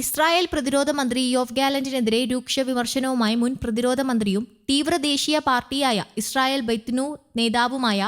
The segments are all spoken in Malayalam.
ഇസ്രായേൽ പ്രതിരോധ മന്ത്രി യോഫ് ഗാലന്റിനെതിരെ രൂക്ഷ വിമർശനവുമായി മുൻ പ്രതിരോധ മന്ത്രിയും തീവ്ര ദേശീയ പാർട്ടിയായ ഇസ്രായേൽ ബൈത്നു നേതാവുമായ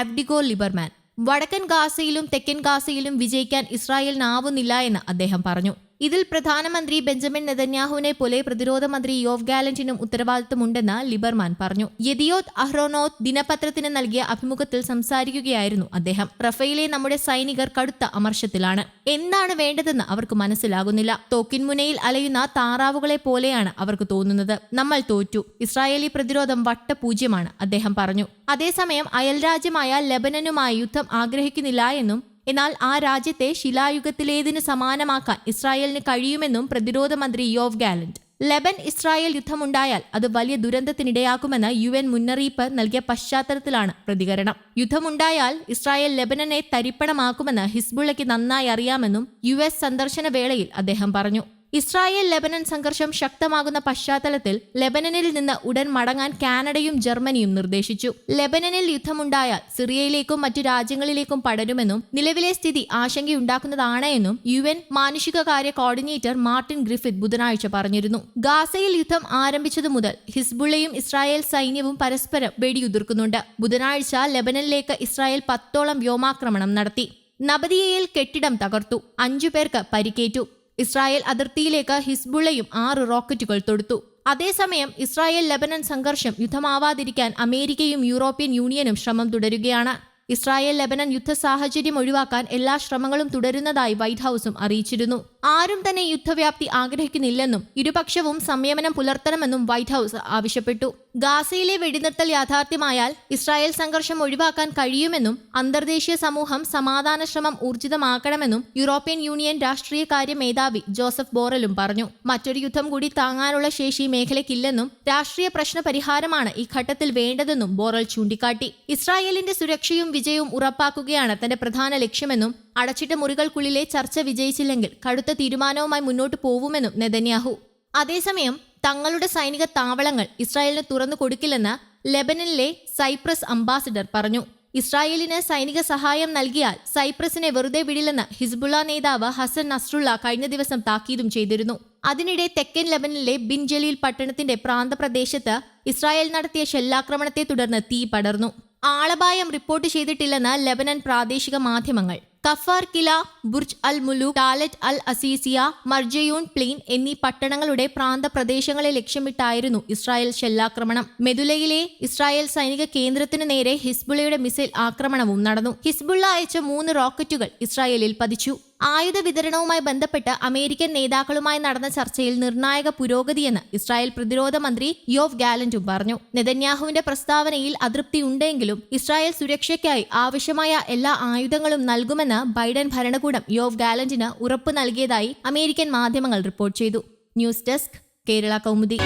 അബ്ഡിഗോ ലിബർമാൻ. വടക്കൻ ഗാസയിലും തെക്കൻ ഗാസയിലും വിജയിക്കാൻ ഇസ്രായേലിനാവുന്നില്ല എന്ന് അദ്ദേഹം പറഞ്ഞു. ഇതിൽ പ്രധാനമന്ത്രി ബെഞ്ചമിൻ നെതന്യാഹുവിനെ പോലെ പ്രതിരോധ മന്ത്രി യോവ് ഗാലന്റിനും ഉത്തരവാദിത്തമുണ്ടെന്ന് ലിബർമാൻ പറഞ്ഞു. യദിയോത് അഹ്റോനോത് ദിനപത്രത്തിന് നൽകിയ അഭിമുഖത്തിൽ സംസാരിക്കുകയായിരുന്നു അദ്ദേഹം. റഫയിലെ നമ്മുടെ സൈനികർ കടുത്ത അമർഷത്തിലാണ്. എന്താണ് വേണ്ടതെന്ന് അവർക്ക് മനസ്സിലാകുന്നില്ല. തോക്കിൻമുനയിൽ അലയുന്ന താറാവുകളെ പോലെയാണ് അവർക്ക് തോന്നുന്നത്. നമ്മൾ തോറ്റു. ഇസ്രായേലി പ്രതിരോധം വട്ടപൂജ്യമാണ് അദ്ദേഹം പറഞ്ഞു. അതേസമയം അയൽരാജ്യമായ ലബനനുമായി യുദ്ധം ആഗ്രഹിക്കുന്നില്ല എന്നും എന്നാൽ ആ രാജ്യത്തെ ശിലായുഗത്തിലേതിന് സമാനമാക്കാൻ ഇസ്രായേലിന് കഴിയുമെന്നും പ്രതിരോധ മന്ത്രി യോവ് ഗാലന്റ്. ലെബൻ ഇസ്രായേൽ യുദ്ധമുണ്ടായാൽ അത് വലിയ ദുരന്തത്തിനിടയാക്കുമെന്ന് യു എൻ മുന്നറിയിപ്പ് നൽകിയ പശ്ചാത്തലത്തിലാണ് പ്രതികരണം. യുദ്ധമുണ്ടായാൽ ഇസ്രായേൽ ലെബനനെ തരിപ്പണമാക്കുമെന്ന് ഹിസ്ബുള്ളയ്ക്ക് നന്നായി അറിയാമെന്നും യു എസ് സന്ദർശന വേളയിൽ അദ്ദേഹം പറഞ്ഞു. ഇസ്രായേൽ ലെബനൻ സംഘർഷം ശക്തമാകുന്ന പശ്ചാത്തലത്തിൽ ലെബനനിൽ നിന്ന് ഉടൻ മടങ്ങാൻ കാനഡയും ജർമ്മനിയും നിർദ്ദേശിച്ചു. ലെബനനിൽ യുദ്ധമുണ്ടായാൽ സിറിയയിലേക്കും മറ്റു രാജ്യങ്ങളിലേക്കും പടരുമെന്നും നിലവിലെ സ്ഥിതി ആശങ്കയുണ്ടാക്കുന്നതാണ് എന്നും യു എൻ മാനുഷികകാര്യ കോർഡിനേറ്റർ മാർട്ടിൻ ഗ്രിഫിത് ബുധനാഴ്ച പറഞ്ഞിരുന്നു. ഗാസയിൽ യുദ്ധം ആരംഭിച്ചതു മുതൽ ഹിസ്ബുള്ളയും ഇസ്രായേൽ സൈന്യവും പരസ്പരം വെടിയുതിർക്കുന്നുണ്ട്. ബുധനാഴ്ച ലെബനനിലേക്ക് ഇസ്രായേൽ പത്തോളം വ്യോമാക്രമണം നടത്തി. നബദിയയിൽ കെട്ടിടം തകർത്തു. അഞ്ചു പേർക്ക് പരിക്കേറ്റു. ഇസ്രായേൽ അതിർത്തിയിലേക്ക് ഹിസ്ബുള്ളയും ആറ് റോക്കറ്റുകൾ തൊടുത്തു. അതേസമയം ഇസ്രായേൽ ലെബനൻ സംഘർഷം യുദ്ധമാവാതിരിക്കാൻ അമേരിക്കയും യൂറോപ്യൻ യൂണിയനും ശ്രമം തുടരുകയാണ്. ഇസ്രായേൽ ലെബനൻ യുദ്ധ സാഹചര്യം ഒഴിവാക്കാൻ എല്ലാ ശ്രമങ്ങളും തുടരുന്നതായി വൈറ്റ് ഹൌസും അറിയിച്ചിരുന്നു. ആരും തന്നെ യുദ്ധവ്യാപ്തി ആഗ്രഹിക്കുന്നില്ലെന്നും ഇരുപക്ഷവും സംയമനം പുലർത്തണമെന്നും വൈറ്റ് ഹൗസ് ആവശ്യപ്പെട്ടു. ഗാസയിലെ വെടിനിർത്തൽ യാഥാർത്ഥ്യമായാൽ ഇസ്രായേൽ സംഘർഷം ഒഴിവാക്കാൻ കഴിയുമെന്നും അന്തർദേശീയ സമൂഹം സമാധാന ശ്രമം ഊർജിതമാക്കണമെന്നും യൂറോപ്യൻ യൂണിയൻ രാഷ്ട്രീയകാര്യ മേധാവി ജോസഫ് ബോറലും പറഞ്ഞു. മറ്റൊരു യുദ്ധം കൂടി താങ്ങാനുള്ള ശേഷി മേഖലയ്ക്കില്ലെന്നും രാഷ്ട്രീയ പ്രശ്ന പരിഹാരമാണ് ഈ ഘട്ടത്തിൽ വേണ്ടതെന്നും ബോറൽ ചൂണ്ടിക്കാട്ടി. ഇസ്രായേലിന്റെ സുരക്ഷയും വിജയവും ഉറപ്പാക്കുകയാണ് തന്റെ പ്രധാന ലക്ഷ്യമെന്നും അടച്ചിട്ട മുറികൾക്കുള്ളിലെ ചർച്ച വിജയിച്ചില്ലെങ്കിൽ കടുത്ത തീരുമാനവുമായി മുന്നോട്ട് പോവുമെന്നും നെതന്യാഹു. അതേസമയം തങ്ങളുടെ സൈനിക താവളങ്ങൾ ഇസ്രായേലിന് തുറന്നു കൊടുക്കില്ലെന്ന് ലെബനനിലെ സൈപ്രസ് അംബാസിഡർ പറഞ്ഞു. ഇസ്രായേലിന് സൈനിക സഹായം നൽകിയാൽ സൈപ്രസിനെ വെറുതെ വിടില്ലെന്ന് ഹിസ്ബുള്ള നേതാവ് ഹസൻ നസ്രുള്ള കഴിഞ്ഞ ദിവസം താക്കീതും ചെയ്തിരുന്നു. അതിനിടെ തെക്കൻ ലെബനിലെ ബിൻ ജലീൽ പട്ടണത്തിന്റെ പ്രാന്തപ്രദേശത്ത് ഇസ്രായേൽ നടത്തിയ ഷെല്ലാക്രമണത്തെ തുടർന്ന് തീ പടർന്നു. ആളപായം റിപ്പോർട്ട് ചെയ്തിട്ടില്ലെന്ന് ലെബനൻ പ്രാദേശിക മാധ്യമങ്ങൾ. Kfar Kila Burj al Muluk Tallet al Aziziyah Marjayoun plain എന്നീ പട്ടണങ്ങളുടെ പ്രാന്തപ്രദേശങ്ങളെ ലക്ഷ്യമിട്ടായിരുന്നു ഇസ്രായേൽ ഷെല്ലാക്രമണം. മെദുലയിലെ ഇസ്രായേൽ സൈനിക കേന്ദ്രത്തിനു നേരെ ഹിസ്ബുള്ളയുടെ മിസൈൽ ആക്രമണവും നടന്നു. ഹിസ്ബുള്ള അയച്ച മൂന്ന് റോക്കറ്റുകൾ ഇസ്രായേലിൽ പതിച്ചു. ആയുധ വിതരണവുമായി ബന്ധപ്പെട്ട് അമേരിക്കൻ നേതാക്കളുമായി നടന്ന ചർച്ചയിൽ നിർണായക പുരോഗതിയെന്ന് ഇസ്രായേൽ പ്രതിരോധ മന്ത്രി യോവ് ഗാലന്റും പറഞ്ഞു. നെതന്യാഹുവിന്റെ പ്രസ്താവനയിൽ അതൃപ്തി ഉണ്ടെങ്കിലും ഇസ്രായേൽ സുരക്ഷയ്ക്കായി ആവശ്യമായ എല്ലാ ആയുധങ്ങളും നൽകുമെന്ന് ബൈഡൻ ഭരണകൂടം യോവ് ഗാലന്റിന് ഉറപ്പ് നൽകിയതായി അമേരിക്കൻ മാധ്യമങ്ങൾ റിപ്പോർട്ട് ചെയ്തു. News desk Kerala Kaumudi.